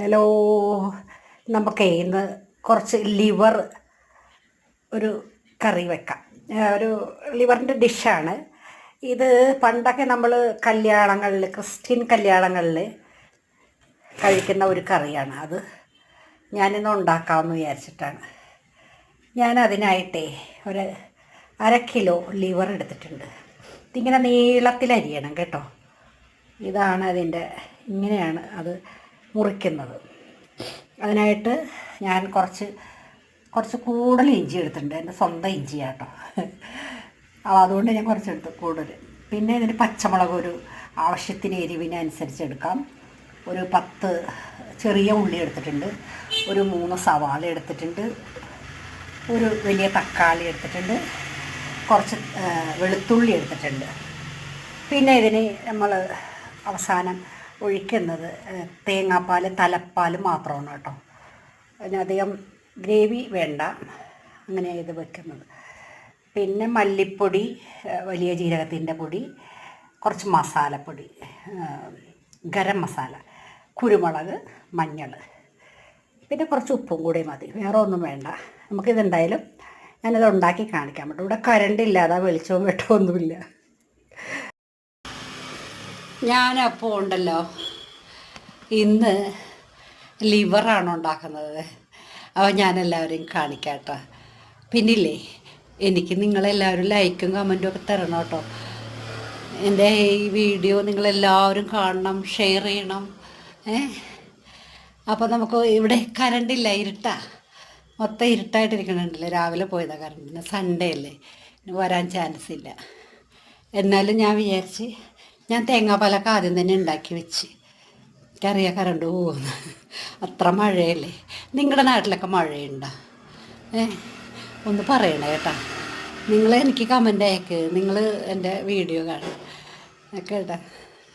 Hello. നമുക്ക് ഇന്ന് കുറച്ച് ലിവർ ഒരു കറി വെക്കാം. ഒരു ലിവറിന്റെ ഡിഷാണ്. ഇത് പണ്ടൊക്കെ നമ്മൾ കല്യാണങ്ങളിൽ ക്രിസ്ത്യൻ കല്യാണങ്ങളിൽ കഴിക്കുന്ന ഒരു കറിയാണ് അത്. ഞാനിന്ന് ഉണ്ടാക്കാമെന്ന് വിചാരിച്ചിട്ടാണ്. ഞാൻ അതിനായിട്ടേ ഒരു അര കിലോ ലിവർ എടുത്തിട്ടുണ്ട്. ഇതിങ്ങനെ നീളത്തിൽ അരിയണം കേട്ടോ. ഇതാണ് അതിന്റെ ഇങ്ങനെയാണ് അത് മുറിക്കുന്നത്. അതിനായിട്ട് ഞാൻ കുറച്ച് കുറച്ച് കൂടുതൽ ഇഞ്ചി എടുത്തിട്ടുണ്ട്. എന്റെ സ്വന്തം ഇഞ്ചിയാട്ടോ. അപ്പോൾ അതുകൊണ്ട് ഞാൻ കുറച്ച് എടുത്തു കൂടുതൽ. പിന്നെ ഇതിന് പച്ചമുളക് ഒരു ആവശ്യത്തിന് എരിവിനനുസരിച്ച് എടുക്കാം. ഒരു പത്ത് ചെറിയ ഉള്ളി എടുത്തിട്ടുണ്ട്. ഒരു മൂന്ന് സവാള എടുത്തിട്ടുണ്ട്. ഒരു വലിയ തക്കാളി എടുത്തിട്ടുണ്ട്. കുറച്ച് വെളുത്തുള്ളി എടുത്തിട്ടുണ്ട്. പിന്നെ ഇതിന് നമ്മൾ അവസാനം ഒഴിക്കുന്നത് തേങ്ങാപ്പാൽ തലപ്പാൽ മാത്രമാണ് കേട്ടോ. അതിനധികം ഗ്രേവി വേണ്ട അങ്ങനെ ഇത് വെക്കുന്നത്. പിന്നെ മല്ലിപ്പൊടി വലിയ ജീരകത്തിന്റെ പൊടി കുറച്ച് മസാലപ്പൊടി ഗരം മസാല കുരുമുളക് മഞ്ഞൾ. പിന്നെ കുറച്ച് ഉപ്പും കൂടി മതി വേറെ ഒന്നും വേണ്ട. നമുക്കിതെന്തായാലും ഞാനിത് ഉണ്ടാക്കി കാണിക്കാൻ പറ്റും. ഇവിടെ കരണ്ട് ഇല്ലാതെ വെളിച്ചവും ഒന്നുമില്ല. ഞാനപ്പോൾ ഉണ്ടല്ലോ ഇന്ന് ലിവറാണ് ഉണ്ടാക്കുന്നത്. അപ്പോൾ ഞാൻ എല്ലാവരെയും കാണിക്കാം കേട്ടോ പിന്നില്ലേ എനിക്ക് നിങ്ങളെല്ലാവരും ലൈക്കും കമന്റും ഒക്കെ തരണം കേട്ടോ. എന്റെ ഈ വീഡിയോ നിങ്ങളെല്ലാവരും കാണണം ഷെയർ ചെയ്യണം ഏ? അപ്പോൾ നമുക്ക് ഇവിടെ കരണ്ടില്ല ഇരുട്ടാ. മൊത്തം ഇരുട്ടായിട്ടിരിക്കണുണ്ടല്ലേ രാവിലെ പോയതാണ് കറണ്ടിന് സൺഡേ അല്ലേ വരാൻ ചാൻസ് ഇല്ല. എന്നാലും ഞാൻ വിചാരിച്ച് ഞാൻ തേങ്ങാപ്പാലൊക്കെ ആദ്യം തന്നെ ഉണ്ടാക്കി വെച്ച്. എനിക്കറിയാം കറണ്ട് പോകുന്നു അത്ര മഴയല്ലേ? നിങ്ങളുടെ നാട്ടിലൊക്കെ മഴയുണ്ടോ? ഏ? ഒന്ന് പറയണേ കേട്ടാ. നിങ്ങൾ എനിക്ക് കമന്റ് അയക്ക്. നിങ്ങൾ എന്റെ വീഡിയോ കാണണം കേട്ടാ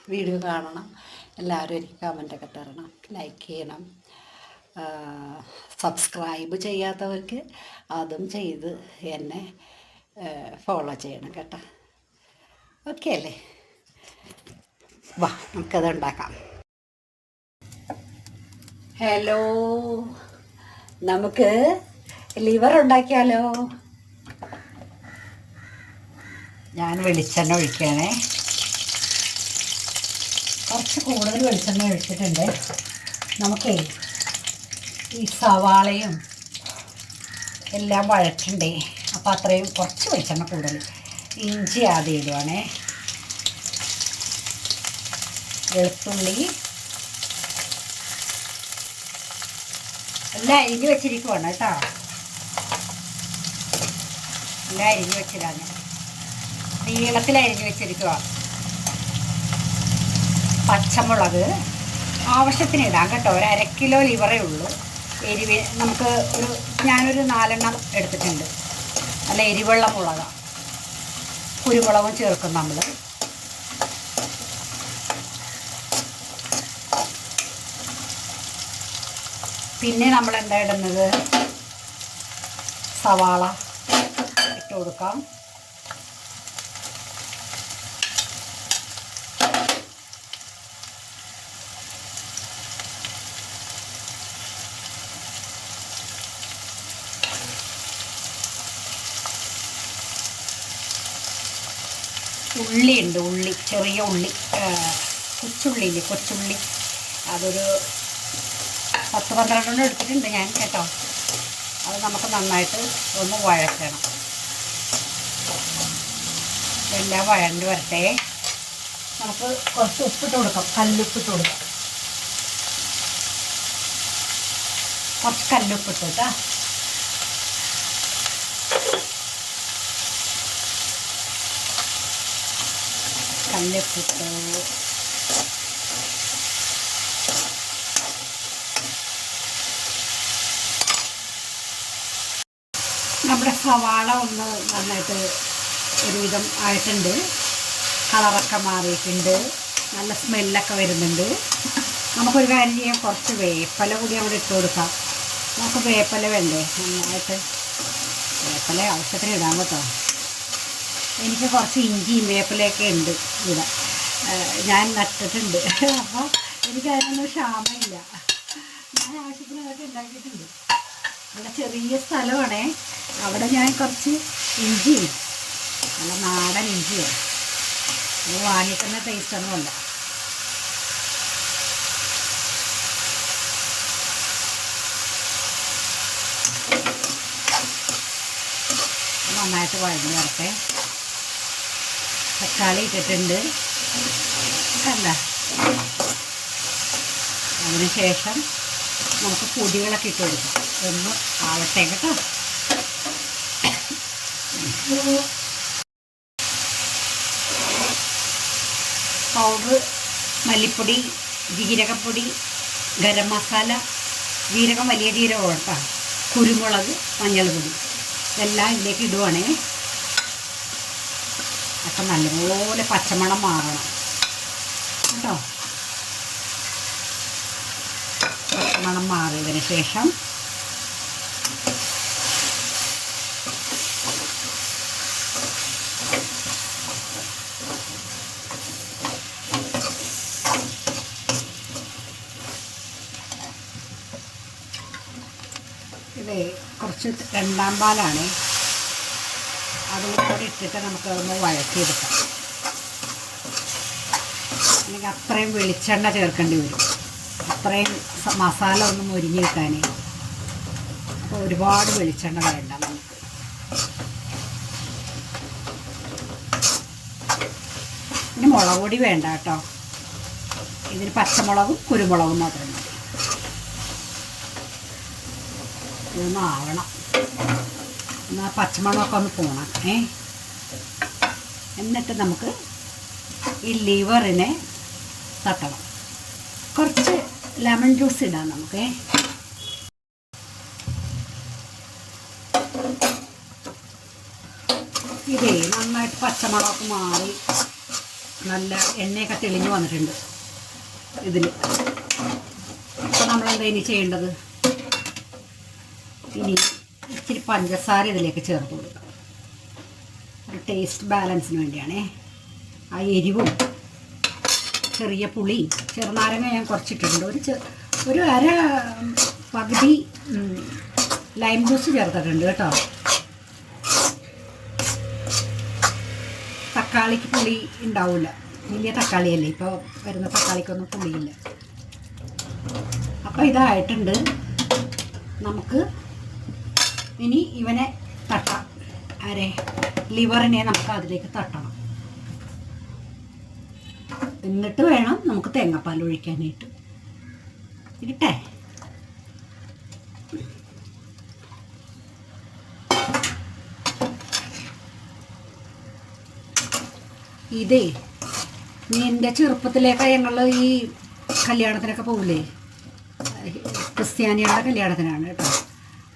വീഡിയോ കാണണം. എല്ലാവരും എനിക്ക് കമന്റൊക്കെ തരണം. ലൈക്ക് ചെയ്യണം. സബ്സ്ക്രൈബ് ചെയ്യാത്തവർക്ക് അതും ചെയ്ത് എന്നെ ഫോളോ ചെയ്യണം കേട്ടോ. ഓക്കെ അല്ലേ? വാ നമുക്കത് ഉണ്ടാക്കാം. ഹലോ നമുക്ക് ലിവർ ഉണ്ടാക്കിയാലോ? ഞാൻ വെളിച്ചെണ്ണ ഒഴിക്കുകയാണേ. കുറച്ച് കൂടുതൽ വെളിച്ചെണ്ണ ഒഴിച്ചിട്ടുണ്ട്. നമുക്കേ ഈ സവാളയും എല്ലാം വഴറ്റണ്ടേ. അപ്പോൾ അത്രയും കുറച്ച് വെളിച്ചെണ്ണ കൂടുതൽ ഇഞ്ചി ആദ്യം ഇടുവാണേ വെളുത്തുള്ളി. എല്ലാം അരിഞ്ഞ് വെച്ചിരിക്കുവാണ് കേട്ടോ. എല്ലാം അരിഞ്ഞ് വെച്ചിടാണ് നീളത്തിൽ അരിഞ്ഞ് വെച്ചിരിക്കുക പച്ചമുളക് ആവശ്യത്തിന് ഇടാം കേട്ടോ. ഒരു അര കിലോ ലിവറേ ഉള്ളൂ. എരിവ് നമുക്ക് ഒരു ഞാനൊരു നാലെണ്ണം എടുത്തിട്ടുണ്ട്. നല്ല എരിവെള്ള മുളകാണ് കുരുമുളകും ചേർക്കും നമ്മൾ പിന്നെ നമ്മൾ എന്താ ഇടുന്നത്? സവാള ഇട്ട് കൊടുക്കാം. ഉള്ളി ഉണ്ട് ഉള്ളി ചെറിയ ഉള്ളി ആ, കൊച്ചുള്ളി ഇല്ലേ കൊച്ചുള്ളി. അതൊരു പത്ത് പന്ത്രണ്ടെണ്ണം എടുത്തിട്ടുണ്ട് ഞാൻ കേട്ടോ. അത് നമുക്ക് നന്നായിട്ട് ഒന്ന് വഴറ്റണം. എല്ലാം വഴണ്ട് വരട്ടെ. നമുക്ക് കുറച്ച് ഉപ്പിട്ട് കൊടുക്കാം. കല്ലുപ്പിട്ട് കൊടുക്കാം. കുറച്ച് കല്ലുപ്പിട്ട് കേട്ടോ. കല്ലുപ്പിട്ട്. നമ്മുടെ സവാള ഒന്ന് നന്നായിട്ട് ഒരുവിധം ആയിട്ടുണ്ട്. കളറൊക്കെ മാറിയിട്ടുണ്ട്. നല്ല സ്മെല്ലൊക്കെ വരുന്നുണ്ട്. നമുക്കൊരു കാര്യം ചെയ്യാം. കുറച്ച് വേപ്പല കൂടി അവിടെ ഇട്ട് കൊടുക്കാം. നമുക്ക് വേപ്പല വേണ്ടേ? നന്നായിട്ട് വേപ്പല ആവശ്യത്തിന് ഇടാൻ കേട്ടോ. എനിക്ക് കുറച്ച് ഇഞ്ചിയും വേപ്പിലയൊക്കെ ഉണ്ട് ഇവിടെ. ഞാൻ നട്ടിട്ടുണ്ട്. അപ്പോൾ എനിക്ക് അതിനൊന്നും ക്ഷാമമില്ല. ഞാൻ ആവശ്യത്തിന് അതൊക്കെ ഉണ്ടാക്കിയിട്ടുണ്ട്. ഇവിടെ ചെറിയ സ്ഥലമാണേ. അവിടെ ഞാൻ കുറച്ച് ഇഞ്ചി നല്ല നാടൻ ഇഞ്ചിയാണ് ഇത് വാങ്ങിക്കുന്ന ടേസ്റ്റ് ഒന്നുമല്ല നന്നായിട്ട് വഴങ്ങി വരട്ടെ. തക്കാളി ഇട്ടിട്ടുണ്ട്. അല്ല അതിന് ശേഷം നമുക്ക് പൊടികളൊക്കെ ഇട്ട് കൊടുക്കാം. ഒന്ന് ആവട്ടെ കേട്ടോ. പൗഡർ മല്ലിപ്പൊടി ജീരകപ്പൊടി ഗരം മസാല ജീരകം വലിയ ജീരകം കേട്ടോ കുരുമുളക് മഞ്ഞൾപ്പൊടി. ഇതെല്ലാം ഇതിലേക്ക് ഇടുവാണേ. അപ്പം നല്ലപോലെ പച്ചമണം മാറണം. കേട്ടോ? പച്ചമണം മാറിയതിന് ശേഷം ഇത് കുറച്ച് രണ്ടാം പാലാണ്. അതും കൂടി ഇട്ടിട്ട് നമുക്ക് അതൊന്ന് വഴറ്റിയെടുക്കാം. അല്ലെങ്കിൽ അത്രയും വെളിച്ചെണ്ണ ചേർക്കേണ്ടി വരും. അത്രയും മസാല ഒന്നും മുരിഞ്ഞ് കിട്ടാനേ അപ്പോൾ ഒരുപാട് വെളിച്ചെണ്ണ വേണ്ട നമുക്ക്. പിന്നെ മുളക് പൊടി വേണ്ട കേട്ടോ. ഇതിന് പച്ചമുളകും കുരുമുളകും മാത്രം മതി. ഇതൊന്ന് ആവണം. എന്നാൽ പച്ചമുളകൊക്കെ ഒന്ന് പോകണം ഏ? എന്നിട്ട് നമുക്ക് ഈ ലിവറിനെ തട്ടണം. കുറച്ച് ലെമൺ ജ്യൂസ് ഇടാം നമുക്ക്. ഇതേ നന്നായിട്ട് പച്ചമുളകൊക്കെ മാറി നല്ല എണ്ണയൊക്കെ തെളിഞ്ഞു വന്നിട്ടുണ്ട് ഇതിൽ അപ്പോൾ നമ്മളെന്താ ഇനി ചെയ്യേണ്ടത്? ഇനി ഇച്ചിരി പഞ്ചസാര ഇതിലേക്ക് ചേർത്ത് കൊടുക്കാം. ടേസ്റ്റ് ബാലൻസിന് വേണ്ടിയാണേ. ആ എരിവും ചെറിയ പുളി ചെറുനാരങ്ങ ഞാൻ കുറച്ചിട്ടുണ്ട് ഒരു ഒരു അര പകുതി ലൈം ജ്യൂസ് ചേർത്തിട്ടുണ്ട് കേട്ടോ. തക്കാളിക്ക് പുളി ഉണ്ടാവില്ല വലിയ തക്കാളിയല്ലേ ഇപ്പോൾ വരുന്ന തക്കാളിക്കൊന്നും പുളിയില്ല. അപ്പോൾ ഇതായിട്ടുണ്ട്. നമുക്ക് ഇനി ഇവനെ തട്ടാം. ആരെ ലിവറിനെ നമുക്ക് അതിലേക്ക് തട്ടണം. എന്നിട്ട് വേണം നമുക്ക് തേങ്ങാപ്പാൽ ഒഴിക്കാനായിട്ട്. ഇരിട്ടെ ഇതേ നീ എന്റെ ചെറുപ്പത്തിലേക്ക് ഞങ്ങൾ ഈ കല്യാണത്തിനൊക്കെ പോകില്ലേ ക്രിസ്ത്യാനികളുടെ കല്യാണത്തിനാണ് കേട്ടോ.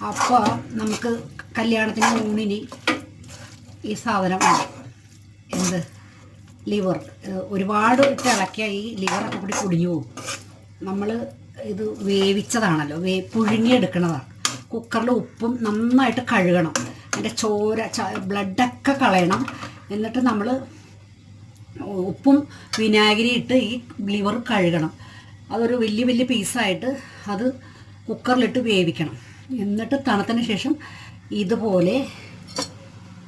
അപ്പോൾ നമുക്ക് കല്യാണത്തിന് ഊണിന് ഈ സാധനം എന്ത്? ലിവർ. ഒരുപാട് ഇട്ട് ഇളക്കിയാൽ ഈ ലിവറൊക്കെ കൂടി കുടിഞ്ഞു പോകും. നമ്മൾ ഇത് വേവിച്ചതാണല്ലോ. വേ പുഴുങ്ങിയെടുക്കണതാണ്. കുക്കറിൽ ഉപ്പും നന്നായിട്ട് കഴുകണം. അതിന്റെ ചോര ബ്ലഡൊക്കെ കളയണം. എന്നിട്ട് നമ്മൾ ഉപ്പും വിനാഗിരി ഇട്ട് ഈ ലിവർ കഴുകണം. അതൊരു വലിയ വലിയ പീസായിട്ട് അത് കുക്കറിലിട്ട് വേവിക്കണം. എന്നിട്ട് തണുത്തതിന് ശേഷം ഇതുപോലെ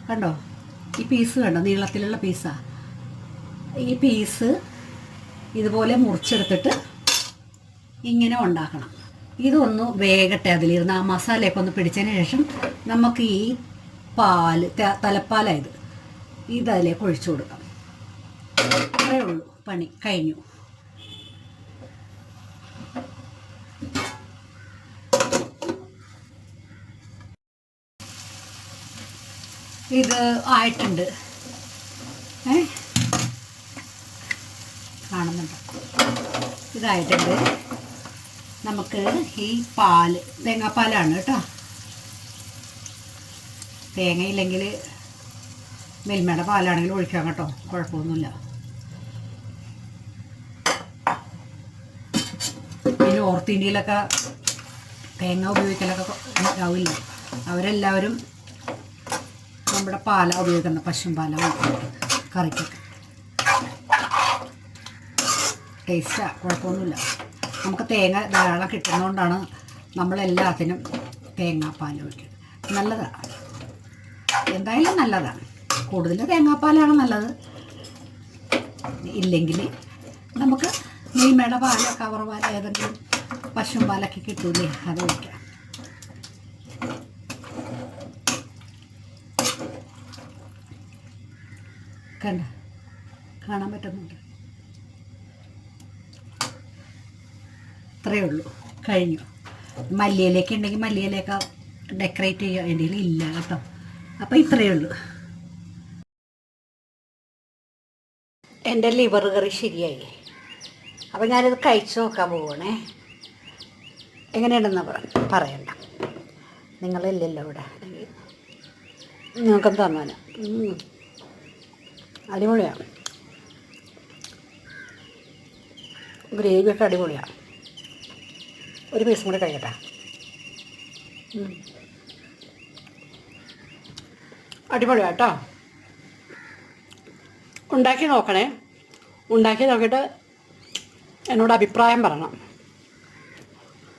കണ്ടോ? ഈ പീസ് കണ്ടോ? നീളത്തിലുള്ള പീസാണ് ഈ പീസ് ഇതുപോലെ മുറിച്ചെടുത്തിട്ട് ഇങ്ങനെ ഉണ്ടാക്കണം. ഇതൊന്ന് വേഗട്ടെ അതിലിരുന്ന്. ആ മസാലയൊക്കെ ഒന്ന് പിടിച്ചതിന് ശേഷം നമുക്ക് ഈ ത- തലപ്പാലായത് ഇതിലേക്ക് ഒഴിച്ചു കൊടുക്കാം. അത്രേ ഉള്ളൂ പണി കഴിഞ്ഞു. ഇത് ആയിട്ടുണ്ട്. ഏ? കാണുന്നുണ്ട്. ഇതായിട്ടുണ്ട്. നമുക്ക് ഈ പാൽ തേങ്ങാപ്പാലാണ് കേട്ടോ. തേങ്ങയില്ലെങ്കിൽ മിൽമയുടെ പാലാണെങ്കിലും ഒഴിക്കാം കേട്ടോ. കുഴപ്പമൊന്നുമില്ല. ഈ നോർത്ത് ഇന്ത്യയിലൊക്കെ തേങ്ങ ഉപയോഗിക്കലൊക്കെ ഉണ്ടാവില്ല അവരെല്ലാവരും നമ്മുടെ പാല ഉപയോഗിക്കുന്ന പശും പാല കറിക്കൊക്കെ. ടേസ്റ്റാ കുഴപ്പമൊന്നുമില്ല. നമുക്ക് തേങ്ങ ധാരാളം കിട്ടുന്നതുകൊണ്ടാണ് നമ്മളെല്ലാത്തിനും തേങ്ങാപ്പാൽ ഒഴിക്കുന്നത്. നല്ലതാണ് എന്തായാലും നല്ലതാണ് കൂടുതൽ തേങ്ങാപ്പാലാണ് നല്ലത്. ഇല്ലെങ്കിൽ നമുക്ക് നെയ്മയുടെ പാലോ കവർ പാലോ ഏതെങ്കിലും പശു പാലൊക്കെ കിട്ടൂലേ അത് ഒഴിക്കാം. കണ്ട? കാണാൻ പറ്റുന്നുണ്ട്? ഇത്രയേ ഉള്ളൂ. കഴിഞ്ഞു. മല്ലിയിലേക്ക് ഉണ്ടെങ്കിൽ മല്ലിയിലേക്ക് ഡെക്കറേറ്റ് ചെയ്യുക. എന്റെ ഇല്ല കേട്ടോ. അപ്പോൾ ഇത്രയേ ഉള്ളൂ. എന്റെ ലിവർ കറി ശരിയായി. അപ്പോൾ ഞാനിത് കഴിച്ചു നോക്കാൻ പോവുകയാണേ എങ്ങനെയുണ്ടെന്ന് പറ പറയണ്ട. നിങ്ങളില്ലല്ലോ ഇവിടെ. നിങ്ങൾക്കും തന്നാണ് അടിപൊളിയാണ് ഗ്രേവിയൊക്കെ അടിപൊളിയാണ് ഒരു പീസും കൂടി കഴിക്കട്ടെ അടിപൊളി അടിപൊളിയാണ് കേട്ടോ ഉണ്ടാക്കി നോക്കണേ. ഉണ്ടാക്കി നോക്കിയിട്ട് എന്നോട് അഭിപ്രായം പറയണം.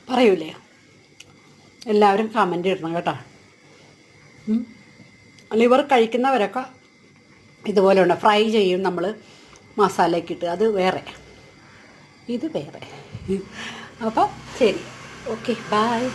പറയൂലേ? എല്ലാവരും കമന്റ് ഇടണം കേട്ടോ. അല്ല ലിവർ കഴിക്കുന്നവരൊക്കെ ഇതുപോലെ ഉണ്ട്. ഫ്രൈ ചെയ്യും നമ്മൾ മസാലയൊക്കെ ഇട്ട്. അത് വേറെ. ഇത് വേറെ. അപ്പോൾ ശരി. Okay bye